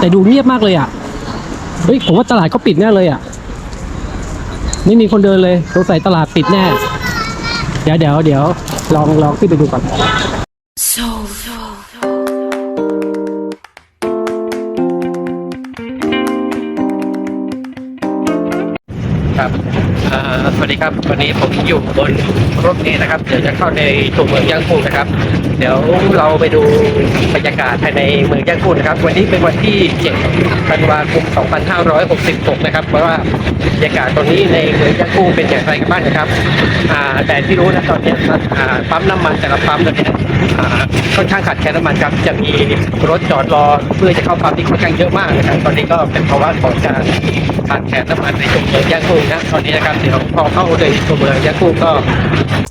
แต่ดูเงียบมากเลยอะ เฮ้ย ผมว่าตลาดเขาปิดแน่เลยอะ ไม่มีคนเดินเลยสงสัยตลาดปิดแน่ เดี๋ยวเดี๋ยวเดี๋ยวลองลองขึ้นไปดูก่อน So, so, so. สวัสดีครับวันนี้ผมอยู่บนรถเมล์นะครับ เดี๋ยวจะเข้าในตัวเมืองย่างกุ้งนะครับ เดี๋ยวเราไปดูบรรยากาศภายในเมืองย่างกุ้งนะครับ วันนี้เป็นวันที่7ธันวาคม 2566 นะครับเพราะว่าบรรยากาศตรงนี้ในเมืองย่างกุ้งเป็นอย่างไรกันบ้างนะครับแต่ที่รู้นะตอนนี้ปั๊มน้ำมันแต่ละปั๊มเนี่ยอ่าค่อนข้างขาดแคลนน้ำมันครับจะมีรถจอดรอเพื่อจะเข้าปั๊มที่ค่อนข้างเยอะมากนะครับตอนนี้ก็เป็นภาวะของการขาดแคลนน้ำมันในตัวเมืองย่างกุ้งนะตอนนี้นะครับเดี๋ยวพอเข้าในตัวเมืองย่างกุ้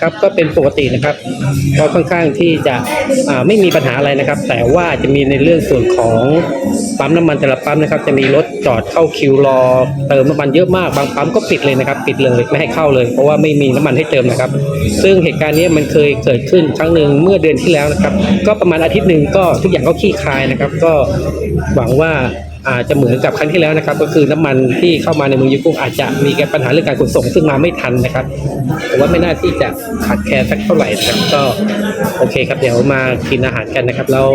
ครับก็เป็นปกตินะครับก็ค่อนข้างที่จะไม่มีปัญหาอะไรนะครับ แต่ว่าจะมีในเรื่องส่วนของปั๊มน้ำมันแต่ละปั๊มนะครับ จะมีรถจอดเข้าคิวรอเติมน้ำมันเยอะมากบางปั๊มก็ปิดเลยนะครับ ปิดเลยไม่ให้เข้าเลย เพราะว่าไม่มีน้ำมันให้เติมนะครับ ซึ่งเหตุการณ์นี้มันเคยเกิดขึ้นครั้งหนึ่งเมื่อเดือนที่แล้วนะครับ ก็ประมาณอาทิตย์หนึ่งก็ทุกอย่างก็คลี่คลายนะครับ ก็หวังว่า อาจจะเหมือนกับครั้งที่แล้วนะครับ ก็คือน้ำมันที่เข้ามาในเมืองยูกุ้งอาจจะมีปัญหาเรื่องการขนส่งซึ่งมาไม่ทันนะครับแต่ว่าไม่น่าที่จะขาดแคลนสักเท่าไหร่นะครับก็โอเคครับเดี๋ยวมากินอาหารกันนะครับแล้ว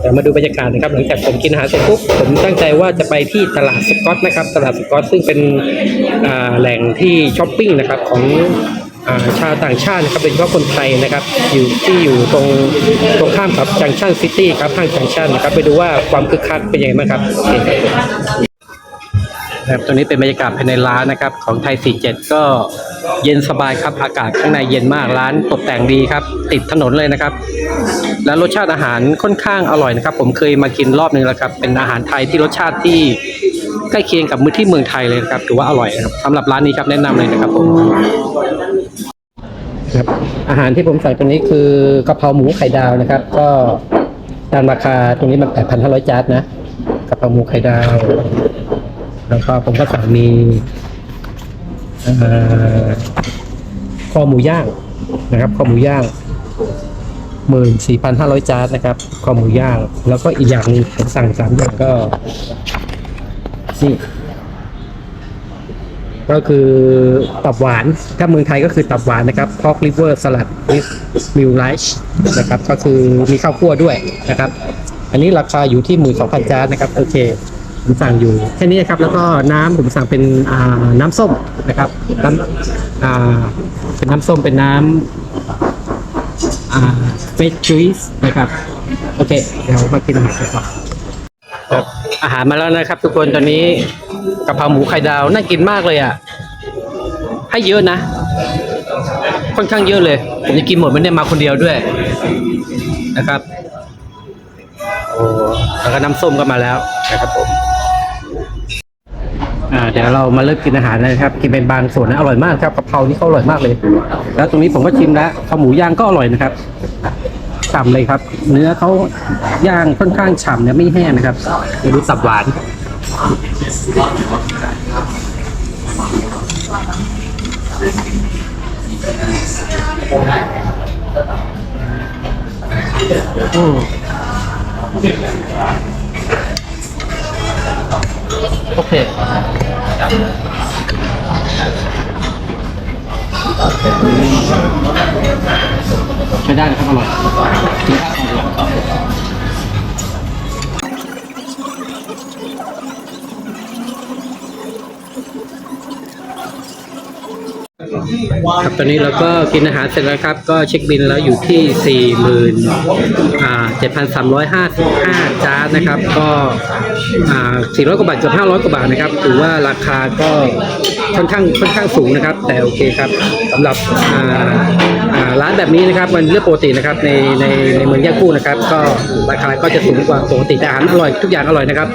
เดี๋ยวมาดูบรรยากาศนะครับหลังจากผมกินอาหารเสร็จปุ๊บผมตั้งใจว่าจะไปที่ตลาดสกอตนะครับ ตลาดสกอตซึ่งเป็นแหล่งที่ช้อปปิ้งนะครับของ ชาวต่างชาตินะครับโดยเฉพาะคนไทยนะครับ อยู่ที่อยู่ตรงตรงข้ามกับจังชันซิตี้ครับห้างจังชันนะครับ ไปดูว่าความคึกคักเป็นยังไงบ้างครับโอเคครับครับตรงนี้เป็นบรรยากาศภายในร้านนะครับ ของไทย 47 ก็เย็นสบายครับ อากาศข้างในเย็นมาก ร้านตกแต่งดีครับ ติดถนนเลยนะครับ แล้วรสชาติอาหารค่อนข้างอร่อยนะครับ ผมเคยมากินรอบนึงแล้วครับ เป็นอาหารไทยที่รสชาติที่ใกล้เคียงกับมื้อที่เมืองไทยเลยครับ ถือว่าอร่อยนะครับสำหรับร้านนี้ครับแนะนำเลยนะครับผม ครับอาหารที่ผมสั่งตรงนี้คือกะเพราหมูไข่ดาวนะครับ ก็ตามราคาตรงนี้มัน 8,500จาร์ดนะกะเพราหมูไข่ดาว แล้วก็ผมก็สั่งมีคอหมูย่างนะครับคอหมูย่างหมื่นสี่พันห้าร้อยจานนะครับคอหมูย่าง แล้วก็อีกอย่างนึงผมสั่งสามอย่างก็นี่ ก็คือตับหวาน ถ้าเมืองไทยก็คือตับหวานนะครับ pork liver salad with meal rice นะครับ ก็คือมีข้าวคั่วด้วยนะครับ อันนี้ราคาอยู่ที่หมื่นสองพันจานนะครับ โอเค ผมสั่งอยู่แค่นี้นะครับ แล้วก็น้ำผมสั่งเป็นน้ำส้มนะครับน้ำเป็นน้ำส้มเป็นน้ำอ่าเฟสจูสนะครับ โอเค เดี๋ยวมากินอาหารกันต่อครับ อาหารมาแล้วนะครับ ทุกคนตอนนี้กะเพราหมูไข่ดาวน่ากินมากเลยอะ ให้เยอะนะ ค่อนข้างเยอะเลย ผมจะกินหมดไม่ได้มาคนเดียวด้วยนะครับโอ้แล้วก็น้ำส้มก็มาแล้วนะครับผมเดี๋ยวเรามาเริ่มกินอาหารนะครับ กินเป็นบางส่วนนะอร่อยมากครับกะเพรานี่เขาอร่อยมากเลย แล้วตรงนี้ผมก็ชิมแล้วข้าวหมูย่างก็อร่อยนะครับ ฉ่ำเลยครับ เนื้อเขาย่างค่อนข้างฉ่ำเนี่ยไม่แห้งนะครับเดี๋ยวดูสับหวานอืมโอเค ใช้ได้นะครับอร่อยกินข้าวก่อนดีกว่าครับตอนนี้เราก็กินอาหารเสร็จแล้วครับ ก็เช็คบินแล้วอยู่ที่สี่หมื่นเจ็ดพันสามร้อยห้าสิบห้าจานนะครับ ก็อ่าสี่ร้อยกว่าบาทเกือบห้าร้อยกว่าบาทนะครับ ถือว่าราคาก็ค่อนข้างค่อนข้างสูงนะครับ แต่โอเคครับสำหรับ ร้านแบบนี้นะครับมันเรื่องปกตินะครับในในในเมืองย่างกุ้งนะครับ ก็ราคาก็จะสูงกว่าปกติแต่อาหารอร่อยทุกอย่างอร่อยนะครับ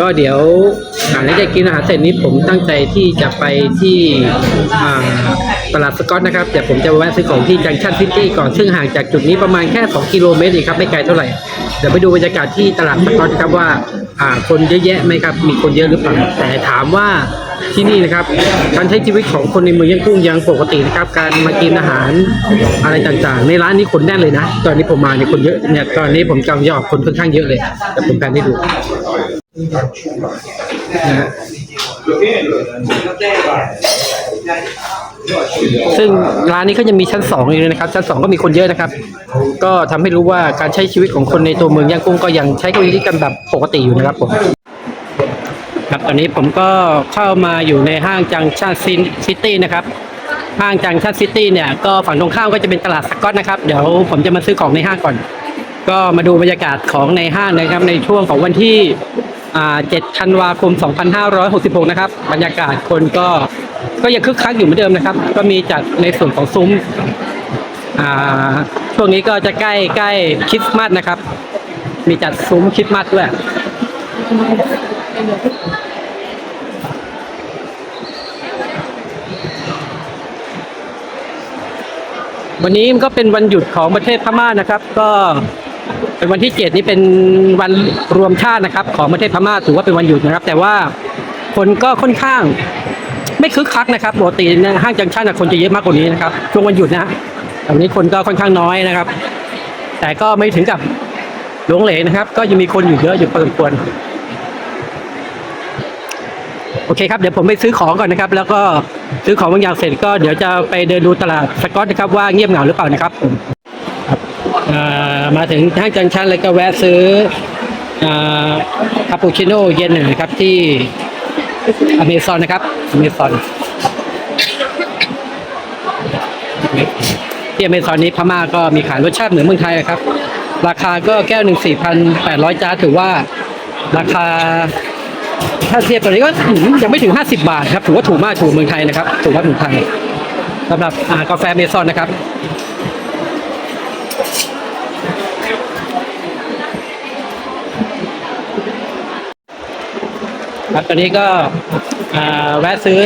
ก็เดี๋ยวหลังจากกินอาหารเสร็จนี้ผมตั้งใจที่จะไปที่ตลาดสกอตนะครับเดี๋ยวผมจะแวะซื้อของที่จังชันซิตี้ก่อนซึ่งห่างจากจุดนี้ประมาณแค่ 2 กิโลเมตรเองครับไม่ไกลเท่าไหร่เดี๋ยวไปดูบรรยากาศที่ตลาดสกอตครับว่าอ่าคนเยอะแยะไหมครับมีคนเยอะหรือเปล่าแต่ถามว่า ที่นี่นะครับการใช้ชีวิตของคนในเมืองย่างกุ้งยังปกตินะครับ การมากินอาหารอะไรต่างๆ ในร้านนี้คนแน่นเลยนะ ตอนนี้ผมมาเนี่ยคนเยอะเนี่ยตอนนี้ผมกำลังจะออกคนค่อนข้างเยอะเลยแต่ผมแพนให้ดูนะฮะซึ่งร้านนี้ก็ยังมีชั้นสองอยู่เลยนะครับ ชั้นสองก็มีคนเยอะนะครับ ก็ทำให้รู้ว่าการใช้ชีวิตของคนในตัวเมืองย่างกุ้งก็ยังใช้ชีวิตกันแบบปกติอยู่นะครับผม ครับตอนนี้ผมก็เข้ามาอยู่ในห้างจังชันซิตี้นะครับ ห้างจังชันซิตี้เนี่ยก็ฝั่งตรงข้ามก็จะเป็นตลาดสกอตนะครับ เดี๋ยวผมจะมาซื้อของในห้างก่อน ก็มาดูบรรยากาศของในห้างนะครับ ในช่วงของวันที่7ธันวาคม 2566 นะครับ บรรยากาศคนก็ก็ยังคึกคักอยู่เหมือนเดิมนะครับ ก็มีจัดในส่วนของซุ้มอ่าช่วงนี้ก็จะใกล้ใกล้คริสต์มาสนะครับ มีจัดซุ้มคริสต์มาสด้วย วันนี้มันก็เป็นวันหยุดของประเทศพม่านะครับ ก็เป็นวันที่เจ็ดนี้เป็นวันรวมชาตินะครับ ของประเทศพม่าถือว่าเป็นวันหยุดนะครับ แต่ว่าคนก็ค่อนข้าง ไม่คึกคักนะครับปกตินยห้างจังชันน่ะคนจะเยอะมากกว่านี้นะครับช่วงวันหยุดนะแต่วันนี้คนก็ค่อนข้างน้อยนะครับ แต่ก็ไม่ถึงกับหลงเหลนะครับ ก็ยังมีคนอยู่เยอะอยู่พอสมควร โอเคครับเดี๋ยวผมไปซื้อของก่อนนะครับ แล้วก็ซื้อของบางอย่างเสร็จก็เดี๋ยวจะไปเดินดูตลาดสกอตนะครับว่าเงียบเหงาหรือเปล่านะครับมาถึงห้างจังชันแล้วก็แวะซื้อคาปูชิโน่เย็นหนึ่งนะครับที่อเมซอนนะครับอเมซอนที่อเมซอนนี้พม่าก็มีขายรสชาติเหมือนเมืองไทยนะครับ ราคาก็แก้วหนึ่งสี่พันแปดร้อยจาถือว่าราคา ถ้าเทียบตัวนี้ก็ยังไม่ถึงห้าสิบาทครับถือว่าถูกมากถูกเมืองไทยนะครับถูกว่าเมืองไทยสำหรับกาแฟเมซอนนะครับครับตอนนี้ก็แวะซื้อ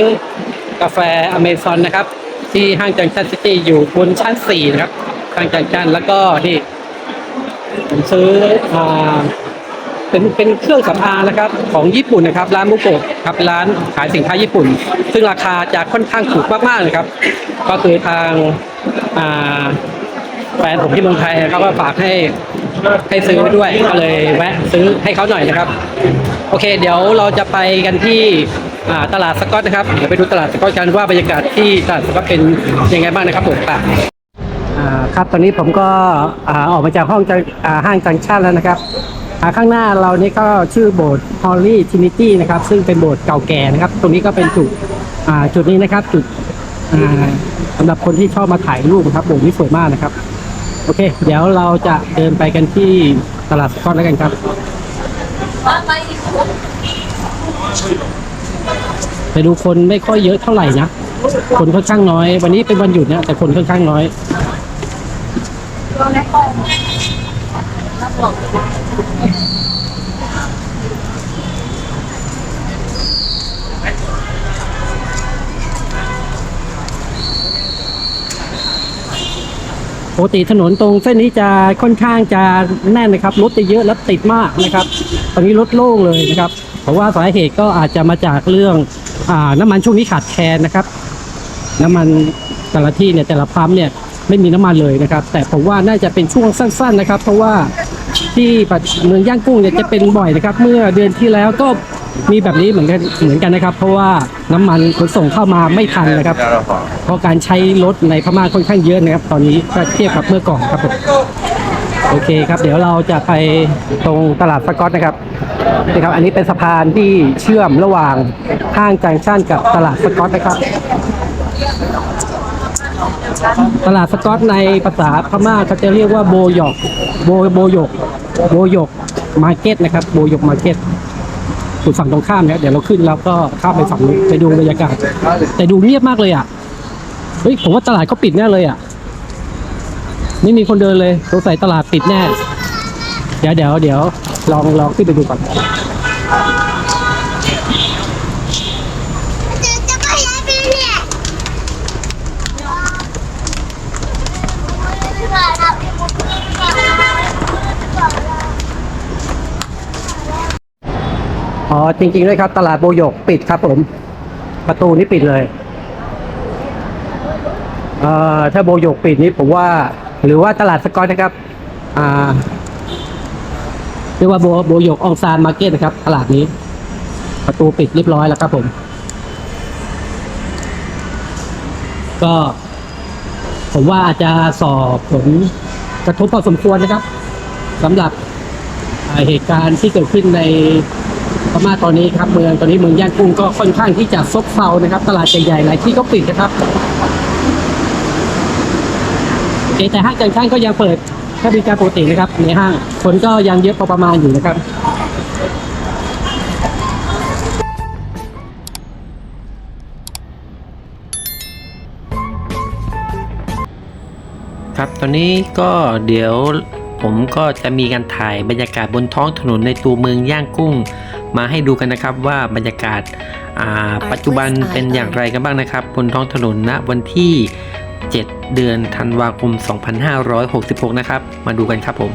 กาแฟอเมซอนนะครับ ที่ห้างจังชันซิตี้อยู่บนชั้นสี่นะครับห้างจังชันแล้วก็นี่ผมซื้ออ เป็นเป็นเครื่องสำอางนะครับของญี่ปุ่นนะครับ ร้านมุโกะครับเป็นร้านขายสินค้าญี่ปุ่น ซึ่งราคาจะค่อนข้างถูกมากๆเลยครับ ก็คือทางอ่าแฟนผมที่เมืองไทยเขาก็ฝากให้ให้ซื้อด้วยก็เลยแวะซื้อให้เขาหน่อยนะครับ โอเค เดี๋ยวเราจะไปกันที่ตลาดสกอตนะครับเดี๋ยวไปดูตลาดสกอตกันว่าบรรยากาศที่ตลาดสกอตเป็นยังไงบ้างนะครับผมปอ่าครับตอนนี้ผมก็ออกมาจากห้องจังอ่าห้างจังชั่นแล้วนะครับ ข้างหน้าเรานี่ก็ชื่อโบสถ์ฮอลลี่ทินิตี้นะครับ ซึ่งเป็นโบสถ์เก่าแก่นะครับ ตรงนี้ก็เป็นจุดจุดนี้นะครับ จุดสำหรับคนที่ชอบมาถ่ายรูปนะครับโบสถ์นี้สวยมากนะครับ โอเค เดี๋ยวเราจะเดินไปกันที่ตลาดสกอตแล้วกันครับ ไปดูคนไม่ค่อยเยอะเท่าไหร่นะ คนค่อนข้างน้อย วันนี้เป็นวันหยุดนะแต่คนค่อนข้างน้อย ปกติถนนตรงเส้นนี้จะค่อนข้างจะแน่นนะครับรถจะเยอะและติดมากนะครับ ตอนนี้รถโล่งเลยนะครับ เพราะว่าสาเหตุก็อาจจะมาจากเรื่องอาน้ำมันช่วงนี้ขาดแคลนนะครับ น้ำมันแต่ละที่เนี่ยแต่ละปั๊มเนี่ยไม่มีน้ำมันเลยนะครับ แต่ผมว่าน่าจะเป็นช่วงสั้น ๆ นะครับ เพราะว่า ที่ปัจเมืองย่างกุ้งเนี่ยจะเป็นบ่อยนะครับ เมื่อเดือนที่แล้วก็มีแบบนี้เหมือนกันเหมือนกันนะครับ เพราะว่าน้ำมันขนส่งเข้ามาไม่ทันนะครับ เพราะการใช้รถในพม่าค่อนข้างเยอะนะครับ ตอนนี้เทียบกับเมื่อก่อนครับผมโอเคครับ เดี๋ยวเราจะไปตรงตลาดสกอตนะครับนี่ครับ อันนี้เป็นสะพานที่เชื่อมระหว่างห้างจังชั่นกับตลาดสกอตนะครับ ตลาดสกอตในภาษาพม่าเขาจะเรียกว่าโบหยกโบโบหยก โบยกมาร์เก็ตนะครับ โบยกมาร์เก็ตอยู่ฝั่งตรงข้ามนะเดี๋ยวเราขึ้นแล้วก็ข้ามไปฝั่งนู้นไปดูบรรยากาศ แต่ดูเงียบมากเลยอะเฮ้ยผมว่าตลาดเขาปิดแน่เลยอะ ไม่มีคนเดินเลยสงสัยตลาดปิดแน่ เดี๋ยวเดี๋ยวเดี๋ยวลองลองขึ้นไปดูก่อน จะไปไหนไปเนี่ย อ๋อจริงๆด้วยครับ ตลาดโบยกปิดครับผม ประตูนี้ปิดเลยเอ่อถ้าโบยกปิดนี้ผมว่า หรือว่าตลาดสกอตนะครับ อ่าเรียกว่าโบโบยกองซานมาร์เก็ตนะครับ ตลาดนี้ ประตูปิดเรียบร้อยแล้วครับผม ก็ ผมว่าอาจจะสอบผลกระทบพอสมควรนะครับสำหรับเหตุการณ์ที่เกิดขึ้นใน พม่าตอนนี้ครับเมืองตอนนี้เมืองย่างกุ้งก็ค่อนข้างที่จะซบเซานะครับ ตลาดใหญ่ๆหลายที่ก็ปิดนะครับโอเคแต่ห้างจังชั่นก็ยังเปิดให้บริการปกตินะครับ ในห้างคนก็ยังเยอะพอประมาณอยู่นะครับครับตอนนี้ก็เดี๋ยวผมก็จะมีการถ่ายบรรยากาศบนท้องถนนในตัวเมืองย่างกุ้ง มาให้ดูกันนะครับว่าบรรยากาศอ่าปัจจุบันเป็นอย่างไรกันบ้างนะครับ บนท้องถนนณวันที่ 7 เดือนธันวาคม 2566 นะครับ มาดูกันครับผม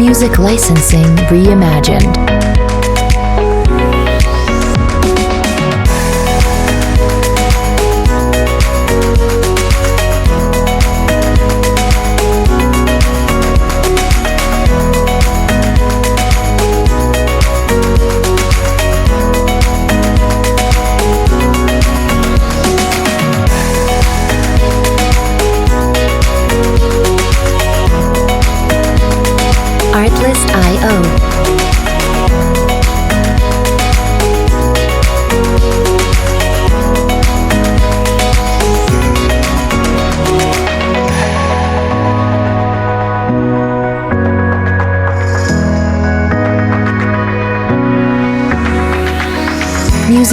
Music licensing reimagined.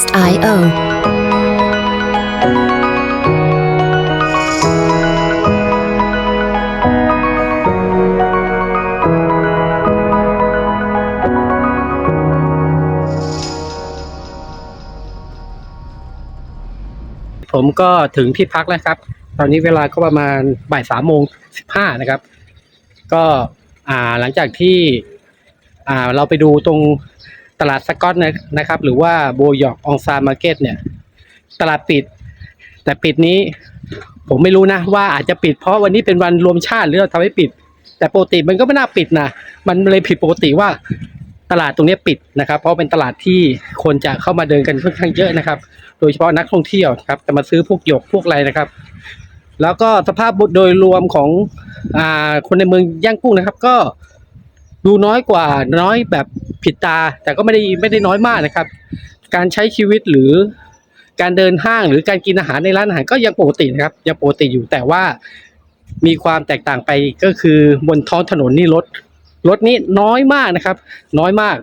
SIO ผมก็ถึงที่พักแล้วครับ ตอนนี้เวลาก็ประมาณบ่ายสามโมงสิบห้านะครับ ก็หลังจากที่เราไปดูตรง ตลาดสกอตนะนะครับ หรือว่าโบยอกองซามาร์เก็ตเนี่ย ตลาดปิด แต่ปิดนี้ ผมไม่รู้นะ ว่าอาจจะปิดเพราะวันนี้เป็นวันรวมชาติหรือเราทำให้ปิด แต่ปกติมันก็ไม่น่าปิดนะมันเลยผิดปกติว่าตลาดตรงนี้ปิดนะครับ เพราะเป็นตลาดที่คนจะเข้ามาเดินกันค่อนข้างเยอะนะครับ โดยเฉพาะนักท่องเที่ยวครับจะมาซื้อพวกหยกพวกอะไรนะครับ แล้วก็สภาพโดยรวมของอคนในเมืองย่างกุ้งนะครับ ก็ ดูน้อยกว่าน้อยแบบผิดตา แต่ก็ไม่ได้ไม่ได้น้อยมากนะครับ การใช้ชีวิตหรือการเดินห้างหรือการกินอาหารในร้านอาหารก็ยังปกตินะครับยังปกติอยู่แต่ว่ามีความแตกต่างไปก็คือบนท้องถนนนี่รถรถนี้น้อยมากนะครับ น้อยมาก